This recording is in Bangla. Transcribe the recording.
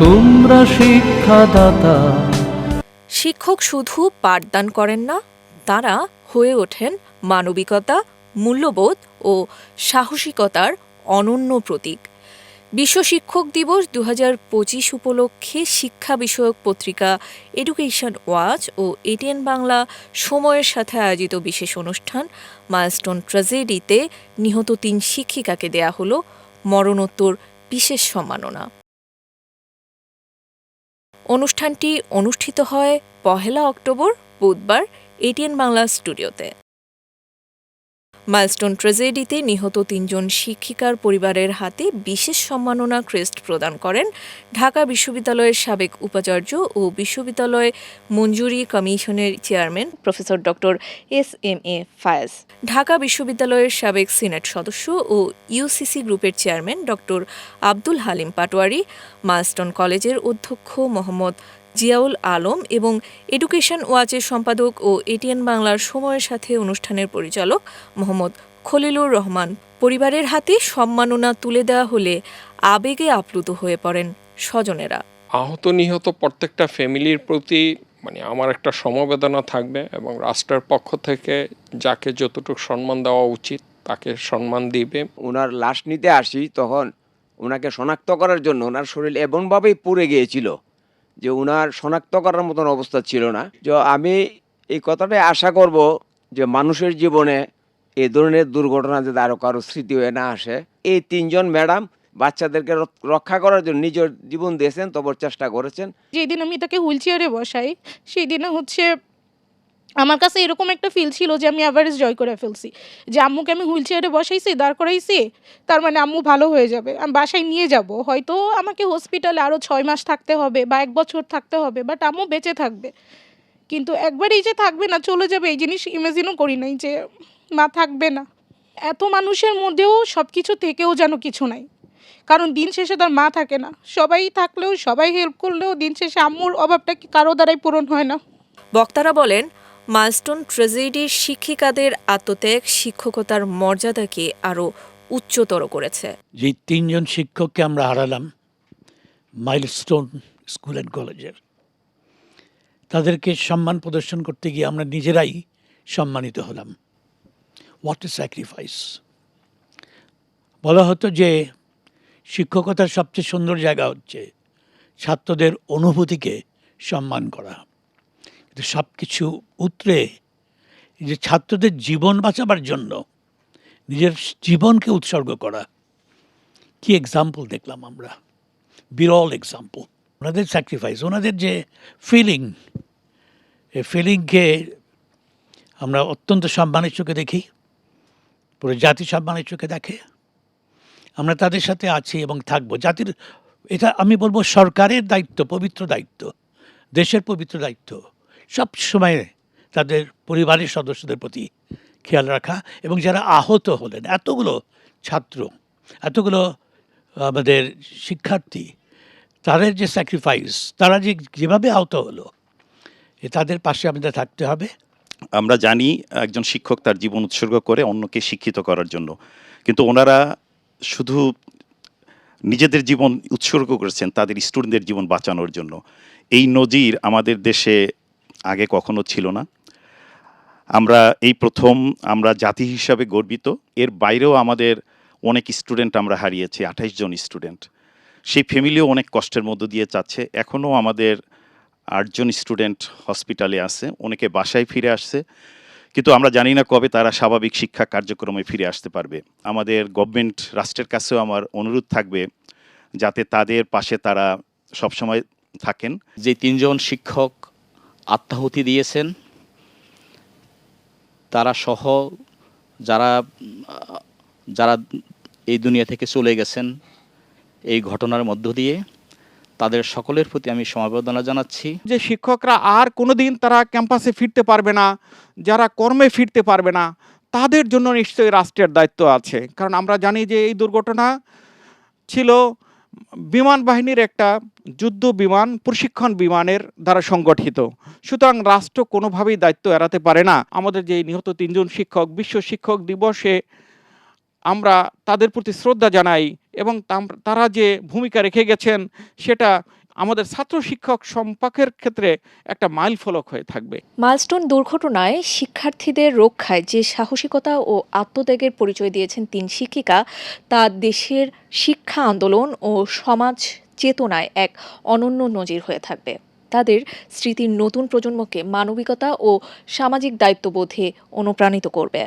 তোমরা শিক্ষাদাতা। শিক্ষক শুধু পাঠদান করেন না, তারা হয়ে ওঠেন মানবিকতা, মূল্যবোধ ও সাহসিকতার অনন্য প্রতীক। বিশ্ব শিক্ষক দিবস দু পঁচিশ উপলক্ষে শিক্ষা বিষয়ক পত্রিকা এডুকেশন ওয়াচ ও এটিএন বাংলা সময়ের সাথে আয়োজিত বিশেষ অনুষ্ঠান মাইলস্টোন ট্রাজেডিতে নিহত তিন শিক্ষিকাকে দেয়া হল মরণোত্তর বিশেষ সম্মাননা। অনুষ্ঠানটি অনুষ্ঠিত হয় পহেলা অক্টোবর বুধবার এটিএন বাংলা স্টুডিওতে। মাইলস্টোন ট্রেজেডিতে নিহত তিনজন শিক্ষিকার পরিবারের হাতে বিশেষ সম্মাননা ক্রেস্ট প্রদান করেন ঢাকা বিশ্ববিদ্যালয়ের সাবেক উপাচার্য ও বিশ্ববিদ্যালয় মঞ্জুরি কমিশনের chairman professor doctor S M A Fayaz. Dhaka বিশ্ববিদ্যালয়ের সাবেক সিনেট সদস্য ও ইউসিসি গ্রুপের chairman doctor Abdul Halim Patwari, Milestone কলেজের অধ্যক্ষ মোহাম্মদ জিয়াউল আলম এবং এডুকেশন ওয়াচের সম্পাদক ও এটিএন বাংলার সময়ের সাথে অনুষ্ঠানের পরিচালক মোহাম্মদ খলিলুর রহমান। পরিবারের হাতে সম্মাননা তুলে দেওয়া হলে আবেগে আপ্লুত হয়ে পড়েন স্বজনেরা। আহত নিহত প্রত্যেকটা ফ্যামিলির প্রতি মানে আমার একটা সমবেদনা থাকবে এবং রাষ্ট্রের পক্ষ থেকে যাকে যতটুকু সম্মান দেওয়া উচিত তাকে সম্মান দিবে। ওনার লাশ নিতে আসি তখন ওনাকে শনাক্ত করার জন্য ওনার শরীর এমনভাবেই পুড়ে গিয়েছিল। যে উনার শনাক্ত করার মতন অবস্থা ছিল না। যে আমি এই কথাটাই আশা করব যে মানুষের জীবনে এই ধরনের দুর্ঘটনা যাতে আরও কারও স্মৃতি হয়ে না আসে, এই তিনজন ম্যাডাম বাচ্চাদেরকে রক্ষা করার জন্য নিজের জীবন দিয়েছেন তবর চেষ্টা করেছেন। যেদিন আমি তাকে হুইল চেয়ারে বসাই সেই দিনে হচ্ছে আমার কাছে এরকম একটা ফিল ছিল যে আমি অ্যাভারেজ জয় করে ফেলছি। যে আম্মুকে আমি হুইল চেয়ারে বসাইছি, দাঁড় করাইছি, তার মানে আম্মু ভালো হয়ে যাবে। আমি বাসায় নিয়ে যাব। হয়তো আমাকে হসপিটালে আরও ছয় মাস থাকতে হবে বা এক বছর থাকতে হবে বাট আম্মু বেঁচে থাকবে। কিন্তু একবার এই যে থাকবে না, চলে যাবে, এই জিনিস ইমাজিনও করি নাই যে মা থাকবে না। এত মানুষের মধ্যেও সব কিছু থেকেও যেন কিছু নাই। কারণ দিন শেষে তার মা থাকে না। সবাই থাকলেও, সবাই হেল্প করলেও দিন শেষে আম্মুর অভাবটা কারও দ্বারাই পূরণ হয় না। বক্তারা বলেন মাইলস্টোন ট্রেজেডির শিক্ষিকাদের আত্মত্যাগ শিক্ষকতার মর্যাদাকে আরও উচ্চতর করেছে। যে তিনজন শিক্ষককে আমরা হারালাম, মাইলস্টোন স্কুল অ্যান্ড কলেজের। তাদেরকে সম্মান প্রদর্শন করতে গিয়ে আমরা নিজেরাই সম্মানিত হলাম। হোয়াট এ স্যাক্রিফাইস বলা হতো যে শিক্ষকতার সবচেয়ে সুন্দর জায়গা হচ্ছে ছাত্রদের অনুভূতিকে সম্মান করা। সব কিছু উতরে যে ছাত্রদের জীবন বাঁচাবার জন্য নিজের জীবনকে উৎসর্গ করা। কি এক্সাম্পল দেখলাম আমরা? বিরল এক্সাম্পল ওনাদের স্যাক্রিফাইস ওনাদের যে ফিলিং এই ফিলিংকে আমরা অত্যন্ত সম্মানের চোখে দেখি, পুরো জাতি সম্মানের চোখে দেখে। আমরা তাদের সাথে আছি এবং থাকব। জাতির, এটা আমি বলব সরকারের দায়িত্ব, পবিত্র দায়িত্ব, দেশের পবিত্র দায়িত্ব। সব সময় তাদের পরিবারের সদস্যদের প্রতি খেয়াল রাখা এবং যারা আহত হলেন, এতগুলো ছাত্র, এতগুলো আমাদের শিক্ষার্থী, তাদের যে স্যাক্রিফাইস তারা যে যেভাবে আহত হলো, এ তাদের পাশে আমাদের থাকতে হবে। আমরা জানি একজন শিক্ষক তার জীবন উৎসর্গ করে অন্যকে শিক্ষিত করার জন্য। কিন্তু ওনারা শুধু নিজেদের জীবন উৎসর্গ করেছেন, তাদের স্টুডেন্টদের জীবন বাঁচানোর জন্য। এই নজির আমাদের দেশে আগে কখনো ছিল না। আমরা এই প্রথম আমরা জাতি হিসাবে গর্বিত। এর বাইরেও আমাদের অনেক স্টুডেন্ট আমরা হারিয়েছি, আঠাইশ জন স্টুডেন্ট। সেই ফ্যামিলিও অনেক কষ্টের মধ্য দিয়ে যাচ্ছে। এখনও আমাদের আটজন স্টুডেন্ট হসপিটালে আছে, অনেকে বাসায় ফিরে আসছে। কিন্তু আমরা জানি না কবে তারা স্বাভাবিক শিক্ষা কার্যক্রমে ফিরে আসতে পারবে। আমাদের গভর্নমেন্ট রাষ্ট্রের কাছেও আমার অনুরোধ থাকবে যাতে তাদের পাশে তারা সবসময় থাকেন। যে তিনজন শিক্ষক আত্মাহুতি দিয়েছেন। তারা সহ যারা যারা এই দুনিয়া থেকে চলে গেছেন এই ঘটনার মধ্য দিয়ে, তাদের সকলের প্রতি আমি সমবেদনা জানাচ্ছি। যে শিক্ষকরা আর কোনোদিন তারা ক্যাম্পাসে ফিরতে পারবে না, যারা কর্মে ফিরতে পারবে না, তাদের জন্য নিশ্চয়ই রাষ্ট্রের দায়িত্ব আছে। কারণ আমরা জানি যে এই দুর্ঘটনা ছিল বিমান বাহিনীর একটা যুদ্ধ বিমান, প্রশিক্ষণ বিমানের দ্বারা সংগঠিত। সুতরাং রাষ্ট্র কোনোভাবেই দায়িত্ব এড়াতে পারে না। আমাদের যে নিহত তিনজন শিক্ষক, বিশ্ব শিক্ষক দিবসে আমরা তাদের প্রতি শ্রদ্ধা জানাই এবং তারা যে ভূমিকা রেখে গেছেন, সেটা আমাদের ছাত্র শিক্ষক সম্পর্কের ক্ষেত্রে একটা মাইল ফলক হয়ে থাকবে। মাইলস্টোন দুর্ঘটনায় শিক্ষার্থীদের রক্ষায় যে সাহসিকতা ও আত্মত্যাগের পরিচয় দিয়েছেন তিন শিক্ষিকা, তা দেশের শিক্ষা আন্দোলন ও সমাজ চেতনায় এক অনন্য নজির হয়ে থাকবে। তাদের স্মৃতির নতুন প্রজন্মকে মানবিকতা ও সামাজিক দায়িত্ববোধে অনুপ্রাণিত করবে।